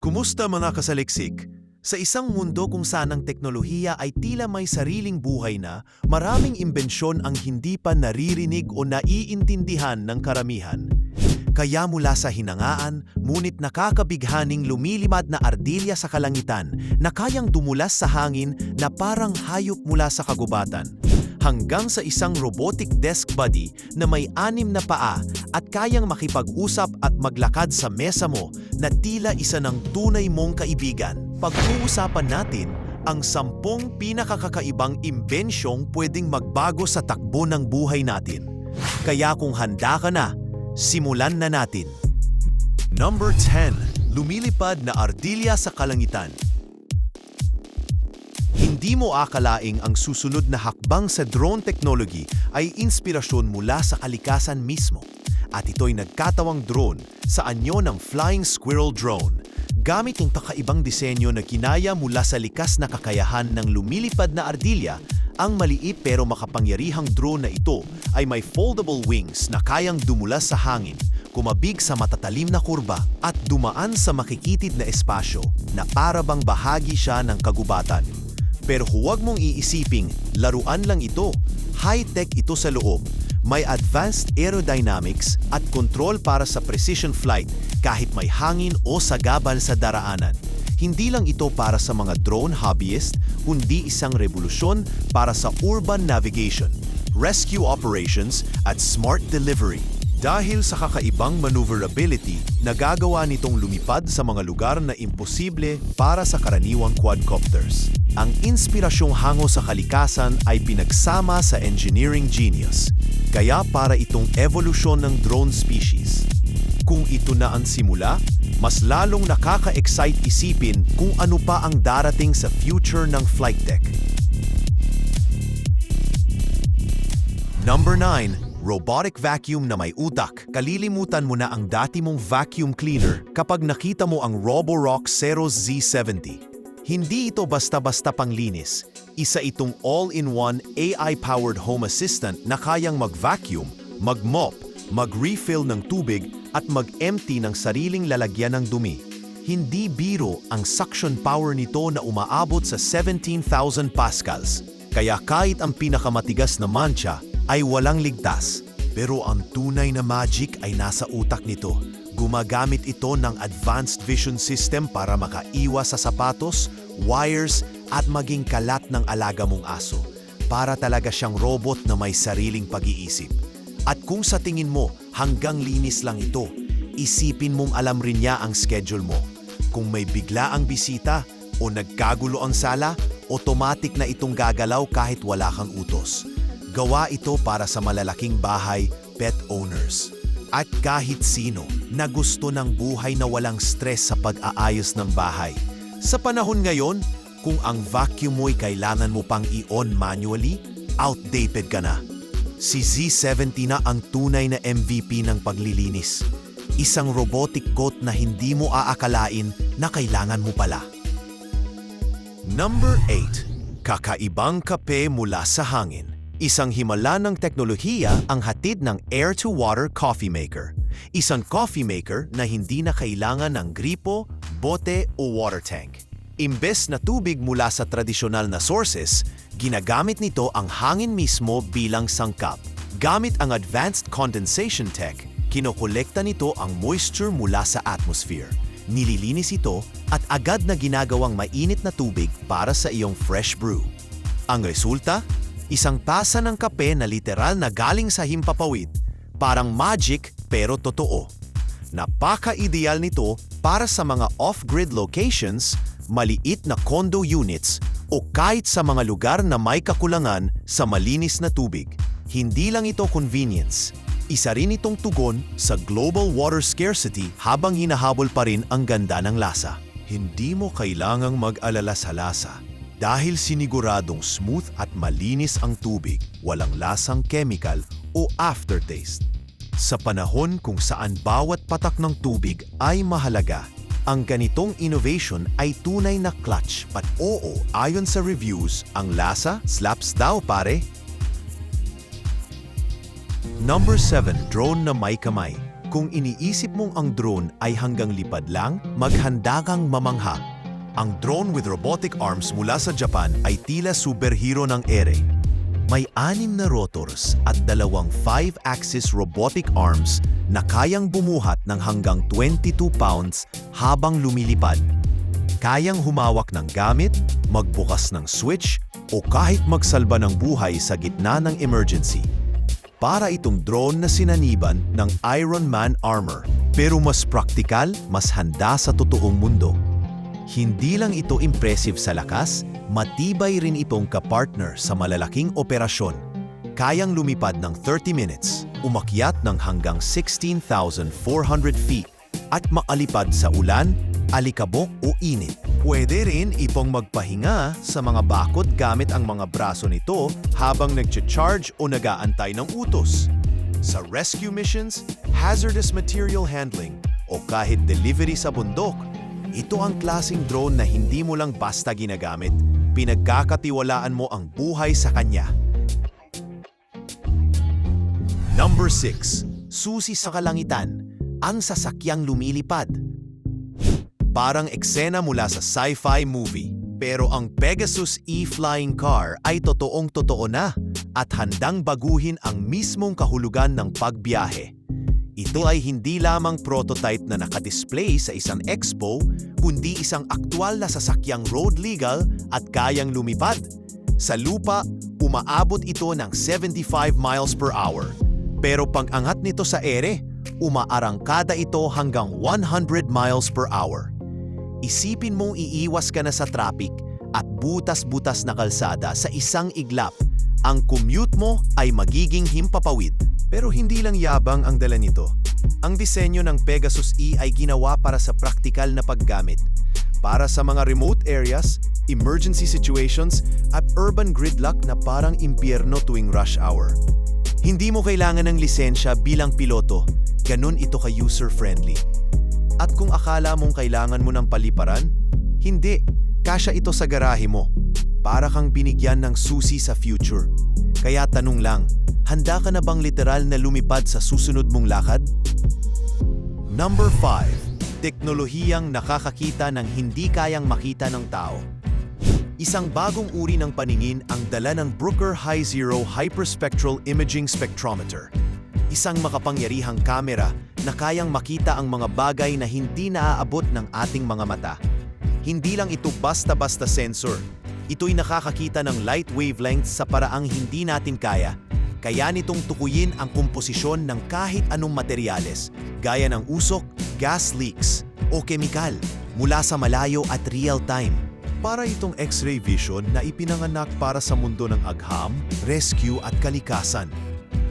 Kumusta mga kasaliksik? Sa isang mundo kung saan ang teknolohiya ay tila may sariling buhay na, maraming imbensyon ang hindi pa naririnig o naiintindihan ng karamihan. Kaya mula sa hinangaan, ngunit nakakabighaning lumilipad na ardilya sa kalangitan na kayang dumulas sa hangin na parang hayop mula sa kagubatan hanggang sa isang robotic desk buddy na may anim na paa at kayang makipag-usap at maglakad sa mesa mo na tila isa ng tunay mong kaibigan. Pag-uusapan natin ang sampung pinakakakaibang imbensyong pwedeng magbago sa takbo ng buhay natin. Kaya kung handa ka na, simulan na natin. Number 10. Lumilipad na ardilya sa kalangitan. Hindi mo akalaing ang susunod na hakbang sa drone technology ay inspirasyon mula sa kalikasan mismo. At ito'y nagkatawang drone sa anyo ng Flying Squirrel Drone. Gamit ang kakaibang disenyo na kinaya mula sa likas na kakayahan ng lumilipad na ardilya, ang maliit pero makapangyarihang drone na ito ay may foldable wings na kayang dumulas sa hangin, kumabig sa matatalim na kurba at dumaan sa makikitid na espasyo na para bang bahagi siya ng kagubatan. Pero huwag mong iisiping, laruan lang ito. High-tech ito sa loob. May advanced aerodynamics at control para sa precision flight kahit may hangin o sagabal sa daraanan. Hindi lang ito para sa mga drone hobbyist, kundi isang revolusyon para sa urban navigation, rescue operations at smart delivery. Dahil sa kakaibang maneuverability, nagagawa nitong lumipad sa mga lugar na imposible para sa karaniwang quadcopters. Ang inspirasyong hango sa kalikasan ay pinagsama sa engineering genius, kaya para itong evolusyon ng drone species. Kung ito na ang simula, mas lalong nakaka-excite isipin kung ano pa ang darating sa future ng flight tech. Number 9. Robotic vacuum na may utak. Kalilimutan mo na ang dati mong vacuum cleaner kapag nakita mo ang Roborock Ceros Z70. Hindi ito basta-basta panglinis. Isa itong all-in-one AI-powered home assistant na kayang mag-vacuum, mag-mop, mag-refill ng tubig at mag-empty ng sariling lalagyan ng dumi. Hindi biro ang suction power nito na umaabot sa 17,000 pascals. Kaya kahit ang pinakamatigas na mancha ay walang ligtas. Pero ang tunay na magic ay nasa utak nito. Gumagamit ito ng advanced vision system para makaiwas sa sapatos, wires at maging kalat ng alaga mong aso. Para talaga siyang robot na may sariling pag-iisip. At kung sa tingin mo hanggang linis lang ito, isipin mong alam rin niya ang schedule mo. Kung may bigla ang bisita o nagkagulo ang sala, automatic na itong gagalaw kahit wala kang utos. Gawa ito para sa malalaking bahay, pet owners. At kahit sino na gusto ng buhay na walang stress sa pag-aayos ng bahay. Sa panahon ngayon, kung ang vacuum mo'y kailangan mo pang i-on manually, outdated ka na. Si Z70 na ang tunay na MVP ng paglilinis. Isang robotic coat na hindi mo aakalain na kailangan mo pala. Number 8. Kakaibang kape mula sa hangin. Isang himala ng teknolohiya ang hatid ng air-to-water coffee maker. Isang coffee maker na hindi na kailangan ng gripo, bote o water tank. Imbes na tubig mula sa tradisyonal na sources, ginagamit nito ang hangin mismo bilang sangkap. Gamit ang advanced condensation tech, kinokolekta nito ang moisture mula sa atmosphere. Nililinis ito at agad na ginagawang mainit na tubig para sa iyong fresh brew. Ang resulta, isang tasa ng kape na literal na galing sa himpapawid. Parang magic pero totoo. Napaka-ideal nito para sa mga off-grid locations, maliit na condo units o kahit sa mga lugar na may kakulangan sa malinis na tubig. Hindi lang ito convenience. Isa rin itong tugon sa global water scarcity habang hinahabol pa rin ang ganda ng lasa. Hindi mo kailangang mag-alala sa lasa dahil siniguradong smooth at malinis ang tubig, walang lasang chemical o aftertaste. Sa panahon kung saan bawat patak ng tubig ay mahalaga, ang ganitong innovation ay tunay na clutch. But oo, ayon sa reviews, ang lasa slaps daw pare. Number 7. Drone na may kamay. Kung iniisip mong ang drone ay hanggang lipad lang, maghanda kang mamangha. Ang drone with robotic arms mula sa Japan ay tila superhero ng ere. May anim na rotors at dalawang 5-axis robotic arms na kayang bumuhat ng hanggang 22 pounds habang lumilipad. Kayang humawak ng gamit, magbukas ng switch, o kahit magsalba ng buhay sa gitna ng emergency. Para itong drone na sinaniban ng Iron Man armor, pero mas praktikal, mas handa sa totoong mundo. Hindi lang ito impressive sa lakas, matibay rin itong kapartner sa malalaking operasyon. Kayang lumipad ng 30 minutes, umakyat ng hanggang 16,400 feet, at maalipad sa ulan, alikabok o init. Pwede rin itong magpahinga sa mga bakod gamit ang mga braso nito habang nagcha-charge o nagaantay ng utos. Sa rescue missions, hazardous material handling, o kahit delivery sa bundok, ito ang klasing drone na hindi mo lang basta ginagamit, pinagkakatiwalaan mo ang buhay sa kanya. Number 6. Susi sa kalangitan, ang sasakyang lumilipad. Parang eksena mula sa sci-fi movie. Pero ang Pegasus E-Flying Car ay totoong totoo na at handang baguhin ang mismong kahulugan ng pagbiyahe. Ito ay hindi lamang prototype na nakadisplay sa isang expo, kundi isang aktwal na sasakyang road legal at kayang lumipad. Sa lupa, umaabot ito ng 75 miles per hour. Pero pag-angat nito sa ere, umaarangkada ito hanggang 100 miles per hour. Isipin mong iiwas ka na sa traffic at butas-butas na kalsada sa isang iglap. Ang commute mo ay magiging himpapawid. Pero hindi lang yabang ang dala nito. Ang disenyo ng Pegasus E ay ginawa para sa praktikal na paggamit. Para sa mga remote areas, emergency situations, at urban gridlock na parang impyerno tuwing rush hour. Hindi mo kailangan ng lisensya bilang piloto, ganun ito ka user-friendly. At kung akala mong kailangan mo ng paliparan, hindi, kasya ito sa garahe mo. Para kang binigyan ng susi sa future. Kaya tanong lang, handa ka na bang literal na lumipad sa susunod mong lakad? Number 5. Teknolohiyang nakakakita ng hindi kayang makita ng tao. Isang bagong uri ng paningin ang dala ng Brooker High Zero Hyperspectral Imaging Spectrometer. Isang makapangyarihang kamera na kayang makita ang mga bagay na hindi naaabot ng ating mga mata. Hindi lang ito basta-basta sensor. Ito'y nakakakita ng light wavelengths sa paraang hindi natin kaya. Kaya nitong tukuyin ang komposisyon ng kahit anong materyales, gaya ng usok, gas leaks, o kemikal, mula sa malayo at real time. Para itong X-ray vision na ipinanganak para sa mundo ng agham, rescue at kalikasan.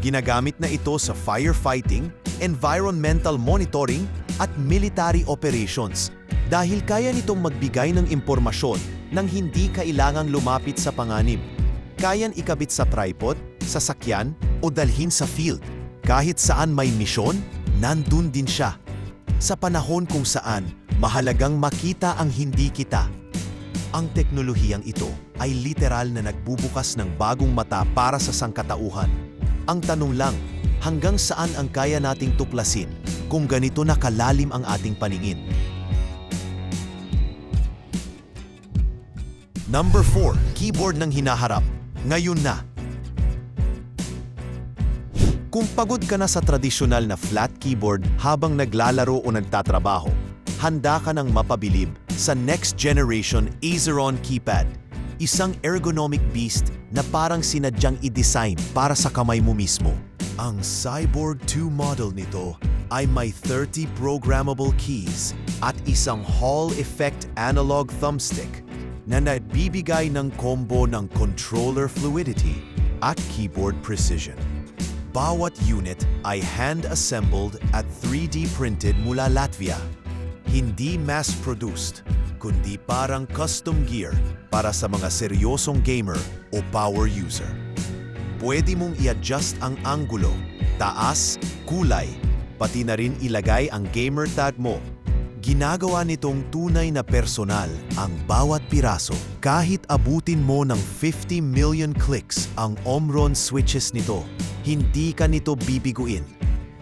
Ginagamit na ito sa firefighting, environmental monitoring at military operations dahil kaya nitong magbigay ng impormasyon nang hindi kailangang lumapit sa panganib. Kayan ikabit sa tripod, sasakyan o dalhin sa field. Kahit saan may misyon, nandun din siya. Sa panahon kung saan mahalagang makita ang hindi kita. Ang teknolohiyang ito ay literal na nagbubukas ng bagong mata para sa sangkatauhan. Ang tanong lang, hanggang saan ang kaya nating tuklasin kung ganito na kalalim ang ating paningin? Number 4. Keyboard ng hinaharap. Ngayon na. Kung pagod ka na sa tradisyonal na flat keyboard habang naglalaro o nagtatrabaho, handa ka ng mapabilib sa next generation Azeron keypad. Isang ergonomic beast na parang sinadyang i-design para sa kamay mo mismo. Ang Cyborg 2 model nito ay may 30 programmable keys at isang Hall effect analog thumbstick na nagbibigay ng combo ng controller fluidity at keyboard precision. Bawat unit ay hand-assembled at 3D printed mula Latvia. Hindi mass-produced, kundi parang custom gear para sa mga seryosong gamer o power user. Pwede mong i-adjust ang anggulo, taas, kulay, pati na rin ilagay ang gamer tag mo. Ginagawa nitong tunay na personal ang bawat piraso. Kahit abutin mo ng 50 million clicks ang Omron switches nito, hindi ka nito bibiguin.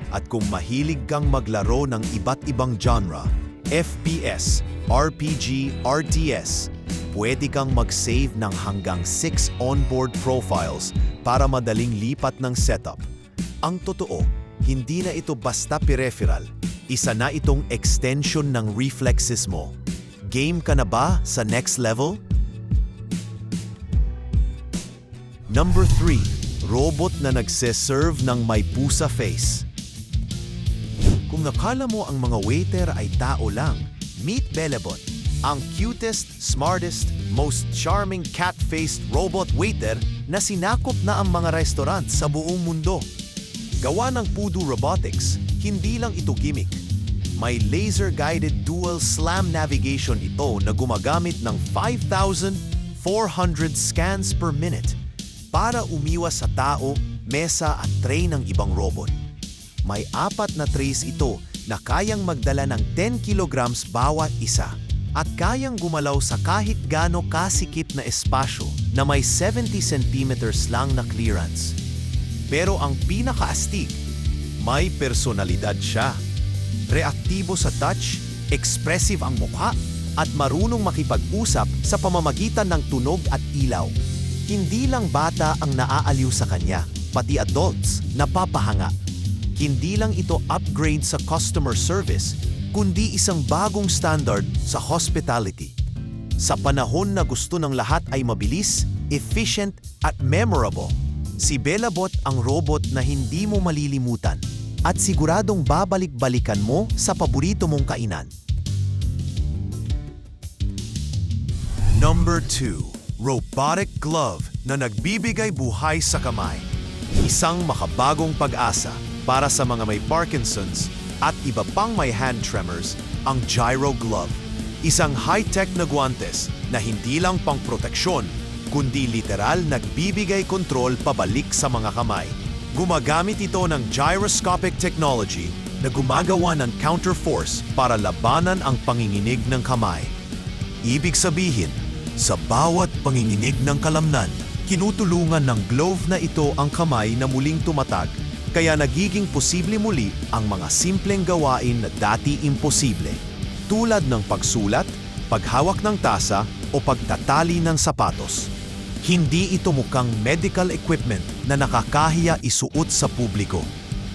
At kung mahilig kang maglaro ng iba't ibang genre, FPS, RPG, RTS, pwede kang mag-save ng hanggang 6 onboard profiles para madaling lipat ng setup. Ang totoo, hindi na ito basta peripheral, isa na itong extension ng reflexes mo. Game ka na ba sa next level? Number 3, robot na nagse-serve ng may pusa face. Kung nakala mo ang mga waiter ay tao lang, meet Belebot, ang cutest, smartest, most charming cat-faced robot waiter na sinakop na ang mga restaurant sa buong mundo. Gawa ng Pudu Robotics, hindi lang ito gimmick. May laser-guided dual slam navigation ito na gumagamit ng 5,400 scans per minute para umiwas sa tao, mesa at tray ng ibang robot. May apat na trays ito na kayang magdala ng 10 kilograms bawat isa at kayang gumalaw sa kahit gaano kasikip na espasyo na may 70 centimeters lang na clearance. Pero ang pinakaastig, may personalidad siya. Reaktibo sa touch, expressive ang mukha, at marunong makipag-usap sa pamamagitan ng tunog at ilaw. Hindi lang bata ang naaaliw sa kanya, pati adults napapahanga. Hindi lang ito upgrade sa customer service, kundi isang bagong standard sa hospitality. Sa panahon na gusto ng lahat ay mabilis, efficient at memorable, si Bellabot ang robot na hindi mo malilimutan at siguradong babalik-balikan mo sa paborito mong kainan. Number 2, Robotic Glove na nagbibigay buhay sa kamay. Isang makabagong pag-asa para sa mga may Parkinson's at iba pang may hand tremors, ang Gyro Glove. Isang high-tech na guantes na hindi lang pang proteksyon, kundi literal nagbibigay kontrol pabalik sa mga kamay. Gumagamit ito ng gyroscopic technology na gumagawa ng counterforce para labanan ang panginginig ng kamay. Ibig sabihin, sa bawat panginginig ng kalamnan, kinutulungan ng glove na ito ang kamay na muling tumatag, kaya nagiging posible muli ang mga simpleng gawain na dati imposible, tulad ng pagsulat, paghawak ng tasa o pagtatali ng sapatos. Hindi ito mukhang medical equipment na nakakahiya isuot sa publiko.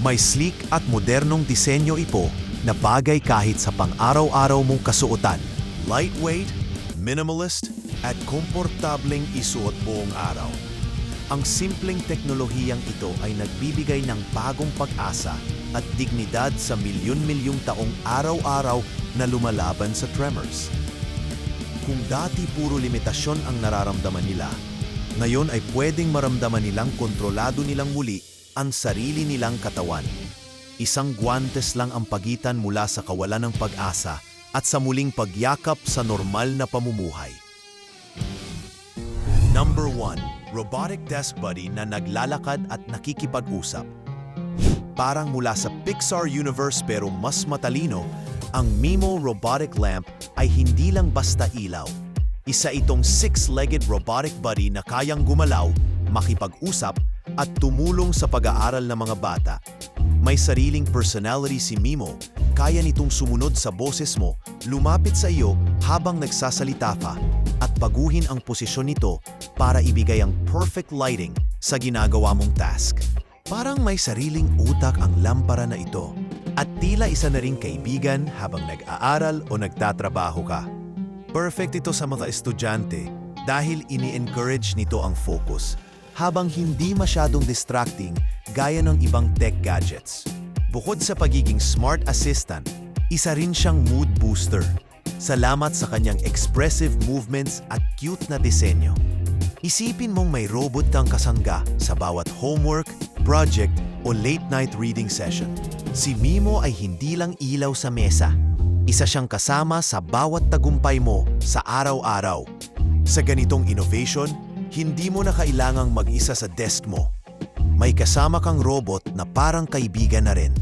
May sleek at modernong disenyo ito na bagay kahit sa pang-araw-araw mong kasuotan. Lightweight, minimalist, at komportableng isuot buong araw. Ang simpleng teknolohiyang ito ay nagbibigay ng bagong pag-asa at dignidad sa milyon-milyong taong araw-araw na lumalaban sa tremors. Kung dati puro limitasyon ang nararamdaman nila, ngayon ay pwedeng maramdaman nilang kontrolado nilang muli ang sarili nilang katawan. Isang guantes lang ang pagitan mula sa kawalan ng pag-asa at sa muling pagyakap sa normal na pamumuhay. Number 1, robotic desk buddy na naglalakad at nakikipag-usap. Parang mula sa Pixar universe pero mas matalino, ang Mimo robotic lamp ay hindi lang basta ilaw. Isa itong six-legged robotic buddy na kayang gumalaw, makipag-usap, at tumulong sa pag-aaral ng mga bata. May sariling personality si Mimo, kaya nitong sumunod sa boses mo, lumapit sa iyo habang nagsasalita ka, at baguhin ang posisyon nito para ibigay ang perfect lighting sa ginagawa mong task. Parang may sariling utak ang lampara na ito at tila isa na ring kaibigan habang nag-aaral o nagtatrabaho ka. Perfect ito sa mga estudyante dahil ini-encourage nito ang focus habang hindi masyadong distracting gaya ng ibang tech gadgets. Bukod sa pagiging smart assistant, isa rin siyang mood booster. Salamat sa kanyang expressive movements at cute na disenyo. Isipin mong may robot kang kasangga sa bawat homework, project o late night reading session. Si Mimo ay hindi lang ilaw sa mesa. Isa siyang kasama sa bawat tagumpay mo sa araw-araw. Sa ganitong innovation, hindi mo na kailangang mag-isa sa desk mo. May kasama kang robot na parang kaibigan na rin.